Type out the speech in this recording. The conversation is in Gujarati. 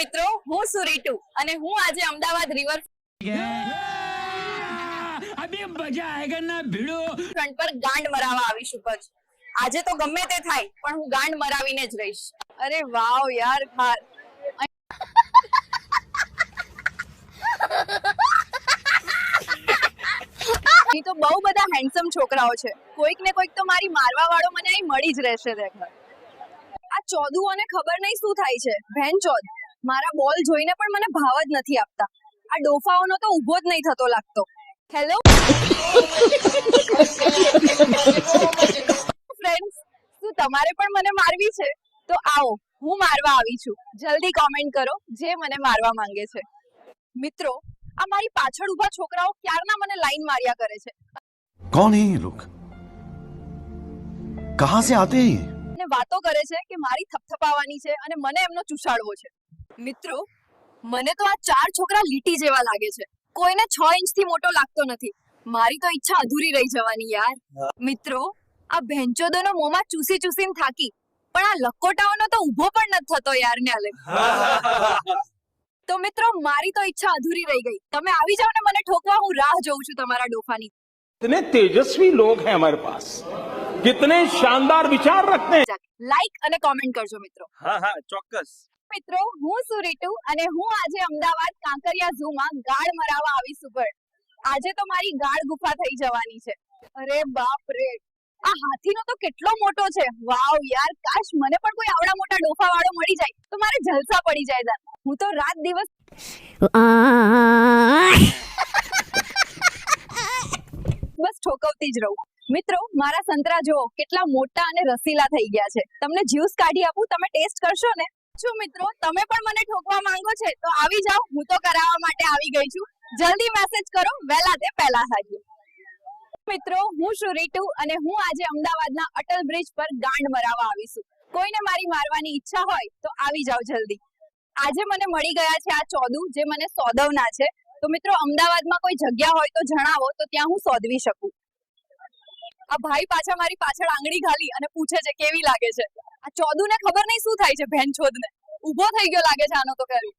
મિત્રો હું સુરીટુ અને હું આજે અમદાવાદ રિવર ફ્રન્ટ પર ગાંડ મરાવા આવીશ ઉપર આજે તો ગમે તે થાય પણ હું ગાંડ મરાવીને જ રહીશ. અરે વાવ યાર ખાર. તો બહુ બધા હેન્ડસમ છોકરાઓ છે. કોઈક ને કોઈક તો મારી મારવા વાળો મને અહીં મળી જ રહેશે દેખર આ ચોદુઓને ખબર નહીં શું થાય છે. ભેન ચોદ. મારા બોલ જોઈને પણ મને ભાવ જ નથી આપતા. આ ડોફાઓનો તો ઊભો જ નહીં થતો લાગતો. હેલો ફ્રેન્ડ્સ શું તમારે પણ મને મારવી છે? તો આવો હું મારવા આવી છું. જલ્દી કોમેન્ટ કરો જે મને મારવા માંગે છે. મિત્રો આ મારી પાછળ ઊભા છોકરાઓ ક્યારના મને લાઈન માર્યા કરે છે? કોણ હે લોક કહા સે આતે હે અને વાતો કરે છે કે મારી થપથપાવાની છે અને મને એમનો ચૂસાડવો છે. મિત્રો મને તો આ ચાર છોકરા લીટી જેવા લાગે છે કોઈને છ ઇંચથી મોટો લાગતો નથી મારી તો ઈચ્છા અધૂરી રહી જવાની યાર મિત્રો આ ભેંચોદોનો મોંમાં ચૂસી ચૂસીને થાકી પણ આ લકોટાઓનો તો ઊભો પણ નથી થતો યાર ને આલે તો મિત્રો મારી તો ઈચ્છા અધૂરી રહી ગઈ તમે આવી જાઓ ને મને ઠોકવા હું રાહ જોઉં છું તમારા ડોફાની कितने तेजस्वी लोग हैं हमारे पास कितने शानदार विचार रखते हैं લાઈક અને કોમેન્ટ કરજો મિત્રો હા હા ચોક્કસ મિત્રો, હું સુરીટુ રીટુ અને હું આજે અમદાવાદ કાંકરિયા ઝૂ માં ગાળ મરાવા આવી છું આજે તો મારી ગાળ ગુફા થઈ જવાની છે. અરે બાપ રે! આ હાથીનો તો કેટલો મોટો છે. વાવ યાર, કાશ મને પણ કોઈ આવડા મોટા ડોફા વાળો મળી જાય, તો મારે જલસા પડી જાય તા. હું તો રાત દિવસ બસ ઠોકવતી જ રહું. મિત્રો, મારા સંતરા જુઓ, કેટલા મોટા અને રસીલા થઈ ગયા છે. તમને જ્યુસ કાઢી આપું, તમે ટેસ્ટ કરશો ને? શું મિત્રો? તમે પણ મને ઠોકવા માંગો છે, તો આવી જાઓ. હું તો કરાવવા માટે આવી ગઈ છું. જલ્દી મેસેજ કરો. વહેલા તે પહેલા હાજર મિત્રો, હું છું રીટુ અને હું આજે અમદાવાદના અટલ બ્રિજ પર ગાંડ મરાવા આવી છું. કોઈને મારી મારવાની ઈચ્છા હોય, તો આવી જાઓ જલ્દી. આજે મને મળી ગયા છે આ ચોદુ, જે મને સોદવના છે. તો મિત્રો, અમદાવાદમાં કોઈ જગ્યા હોય તો જણાવો, તો ત્યાં હું સોદવી શકું. આ ભાઈ પાછા મારી પાછળ આંગળી ઘાલી અને પૂછે છે, કેવી લાગે છે? આ ચોદુ ને ખબર નહીં શું થાય છે ભેન છોદ ને ઊભો થઈ ગયો લાગે છે આનો તો કરી